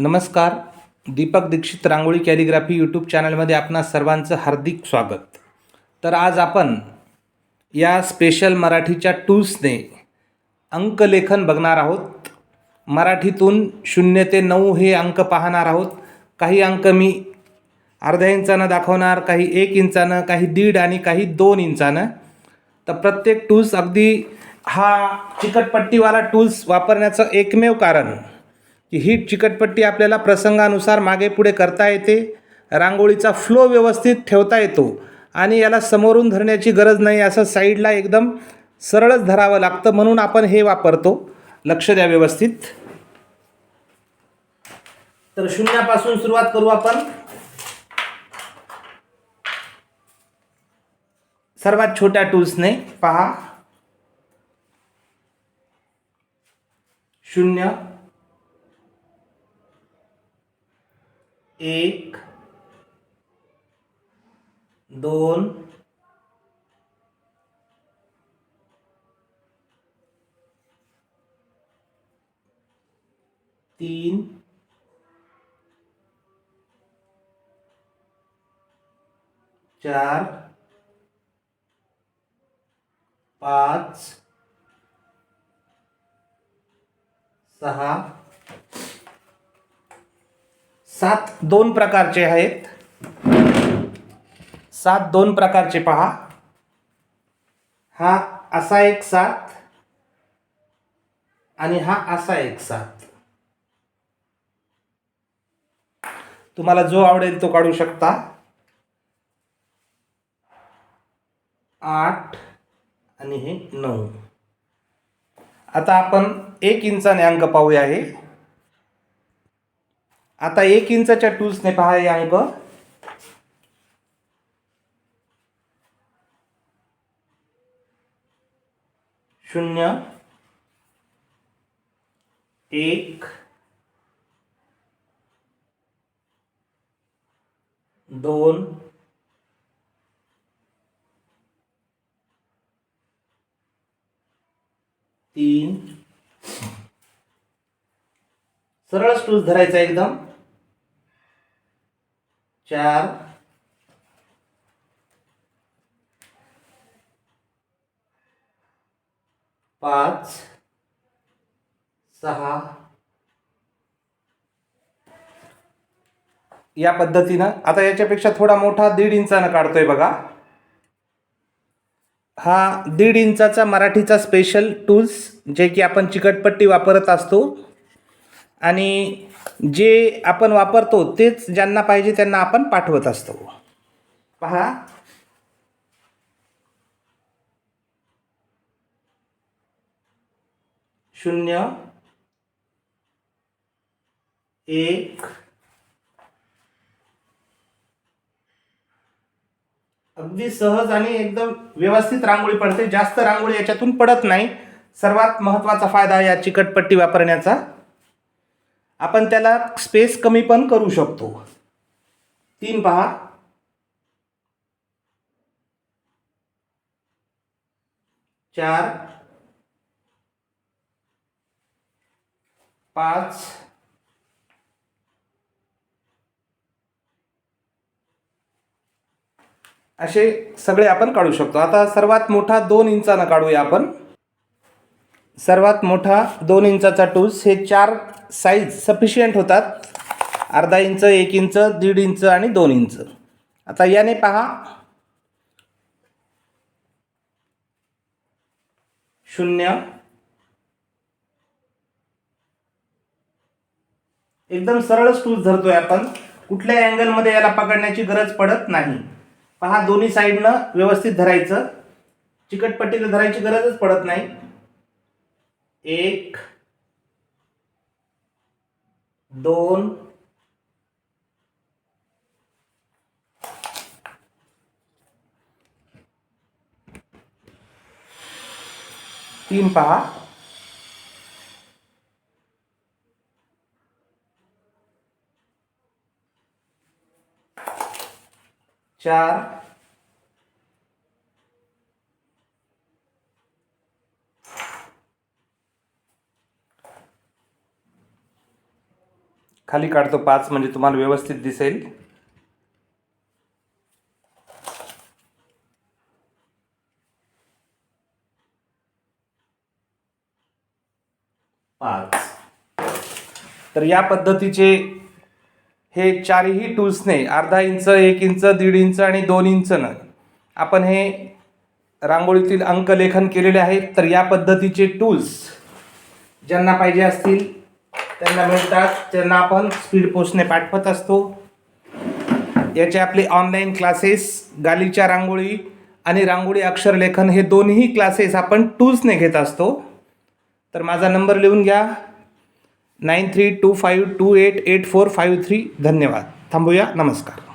नमस्कार. दीपक दीक्षित रांगोळी calligraphy YouTube चॅनलमध्ये आपणा सर्वांचं हार्दिक स्वागत. तर आज आपण या स्पेशल मराठीच्या टूल्सने अंकलेखन बघणार आहोत. मराठीतून शून्य ते नऊ हे अंक पाहणार आहोत. काही अंक मी अर्ध्या इंचानं दाखवणार काही एक इंचानं काही दीड आणि काही दोन इंचानं. तर प्रत्येक टूल्स अगदी हा चिकटपट्टीवाला टूल्स वापरण्याचं एकमेव कारण की ही चिकटपट्टी आपल्याला प्रसंगानुसार मागे पुढे करता येते रांगोळीचा फ्लो व्यवस्थित ठेवता येतो आणि याला समोरून धरण्याची गरज नाही असं साईडला एकदम सरळच धरावं लागतं म्हणून आपण हे वापरतो. लक्ष द्या व्यवस्थित. तर शून्यापासून सुरुवात करू आपण. सर्वात छोट्या टूल्सने पहा. शून्य एक दोन तीन चार पाच सहा सात दोन प्रकारचे आहेत. सात दोन प्रकारचे पहा. हा असा एक सात आणि हा असा एक सात. तुम्हाला जो आवडेल तो काढू शकता. आठ आणि हे नऊ. आता आपण एक इंचाने अंक पाहूया हे. आता एक इंचाच्या टूल्सने पहा हे अंक शून्य. एक. दोन. तीन. सरळ टूल्स धरायचा एकदम. चार. पाच. सहा. या पद्धतीनं आता याच्यापेक्षा थोडा मोठा दीड इंचानं काढतोय बघा. हा दीड इंचाचा मराठीचा स्पेशल टूल्स जे की आपण चिकटपट्टी वापरत असतो. आणि जे आपण वापरतो तेच ज्यांना पाहिजे त्यांना आपण पाठवत असतो. पहा. शून्य. एक. अगदी सहज आणि एकदम व्यवस्थित रांगोळी पडते. जास्त रांगोळी याच्यातून पडत नाही. सर्वात महत्त्वाचा फायदा या चिकटपट्टी वापरण्याचा. आपण त्याला स्पेस कमी पण करू शकतो. तीन पहा. चार. पाच. असे सगळे आपण काढू शकतो. आता सर्वात मोठा दोन इंचानं काढूया आपण. सर्वात मोठा दोन इंचाचा टूल्स हे चार साईज सफिशियंट होतात. अर्धा इंच एक इंच दीड इंच आणि दोन इंच. आता याने पहा. शून्य. एकदम सरळच टूल्स धरतोय आपण. कुठल्या अँगलमध्ये याला पकडण्याची गरज पडत नाही. पहा दोन्ही साईडनं व्यवस्थित धरायचं. चिकटपट्टीला धरायची गरजच पडत नाही. एक दोन तीन पहा. चार खाली काढतो पाच म्हणजे तुम्हाला व्यवस्थित दिसेल. पाच. तर या पद्धतीचे हे चारही टूल्सने अर्धा इंच एक इंच दीड इंच आणि दोन इंचनं आपण हे रांगोळीतील अंकलेखन केलेले आहे तर या पद्धतीचे टूल्स ज्यांना पाहिजे असतील त्यांना मिळतात त्यांना आपण स्पीड पोस्टने पाठवत असतो. याचे आपले ऑनलाईन क्लासेस गालीच्या रांगोळी आणि रांगोळी अक्षरलेखन हे दोन्ही क्लासेस आपण टूल्सने घेत असतो. तर माझा नंबर लिहून घ्या. Nine three two five two eight eight four five three धन्यवाद. थांबूया. नमस्कार.